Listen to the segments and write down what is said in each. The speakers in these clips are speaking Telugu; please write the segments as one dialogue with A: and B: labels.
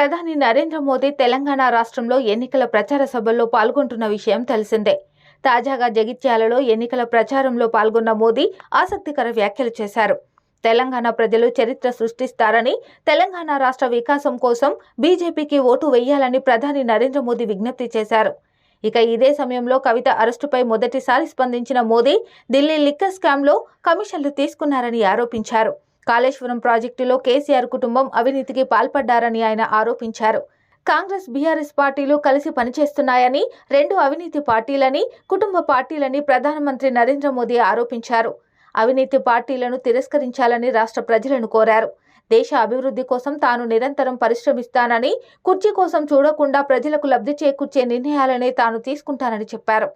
A: ప్రధాని నరేంద్ర మోదీ తెలంగాణ రాష్ట్రంలో ఎన్నికల ప్రచార సభల్లో పాల్గొంటున్న విషయం తెలిసిందే. తాజాగా జగిత్యాలలో ఎన్నికల ప్రచారంలో పాల్గొన్న మోదీ ఆసక్తికర వ్యాఖ్యలు చేశారు. తెలంగాణ ప్రజలు చరిత్ర సృష్టిస్తారని తెలంగాణ రాష్ట్ర వికాసం కోసం బీజేపీకి ఓటు వేయాలని ప్రధాని నరేంద్ర మోదీ విజ్ఞప్తి చేశారు. ఇక ఇదే సమయంలో కవిత అరెస్టుపై మొదటిసారి స్పందించిన మోదీ ఢిల్లీ లిక్కర్ స్కామ్లో కమిషన్లు తీసుకున్నారని ఆరోపించారు. కాళేశ్వరం ప్రాజెక్టులో కేసీఆర్ కుటుంబం అవినీతికి పాల్పడ్డారని ఆయన ఆరోపించారు. కాంగ్రెస్ బీఆర్ఎస్ పార్టీలు కలిసి పనిచేస్తున్నాయని రెండు అవినీతి పార్టీలని కుటుంబ పార్టీలని ప్రధానమంత్రి నరేంద్ర మోదీ ఆరోపించారు. అవినీతి పార్టీలను తిరస్కరించాలని రాష్ట్ర ప్రజలను కోరారు. దేశ అభివృద్ధి కోసం తాను నిరంతరం పరిశ్రమిస్తానని కుర్చీ కోసం చూడకుండా ప్రజలకు లబ్ధి చేకూర్చే నిర్ణయాలనే తాను తీసుకుంటానని చెప్పారు.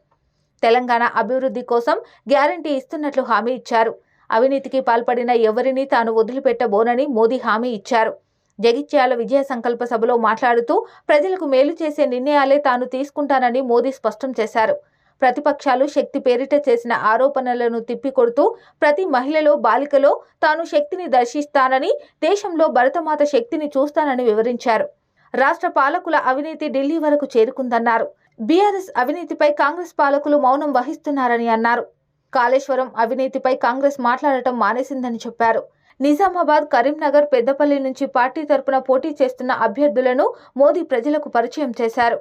A: తెలంగాణ అభివృద్ధి కోసం గ్యారంటీ ఇస్తున్నట్లు హామీ ఇచ్చారు. అవినీతికి పాల్పడిన ఎవరిని తాను వదిలిపెట్టబోనని మోదీ హామీ ఇచ్చారు. జగిత్యాల విజయ సంకల్ప సభలో మాట్లాడుతూ ప్రజలకు మేలు చేసే నిర్ణయాలే తాను తీసుకుంటానని మోదీ స్పష్టం చేశారు. ప్రతిపక్షాలు శక్తి పేరిట చేసిన ఆరోపణలను తిప్పికొడుతూ ప్రతి మహిళలో బాలికలో తాను శక్తిని దర్శిస్తానని దేశంలో భరతమాత శక్తిని చూస్తానని వివరించారు. రాష్ట్ర పాలకుల అవినీతి ఢిల్లీ వరకు చేరుకుందన్నారు. బీఆర్ఎస్ అవినీతిపై కాంగ్రెస్ పాలకులు మౌనం వహిస్తున్నారని అన్నారు. కాళేశ్వరం అవినీతిపై కాంగ్రెస్ మాట్లాడటం మానేసిందని చెప్పారు. నిజామాబాద్ కరీంనగర్ పెద్దపల్లి నుంచి పార్టీ తరపున పోటీ చేస్తున్న అభ్యర్థులను మోదీ ప్రజలకు పరిచయం చేశారు.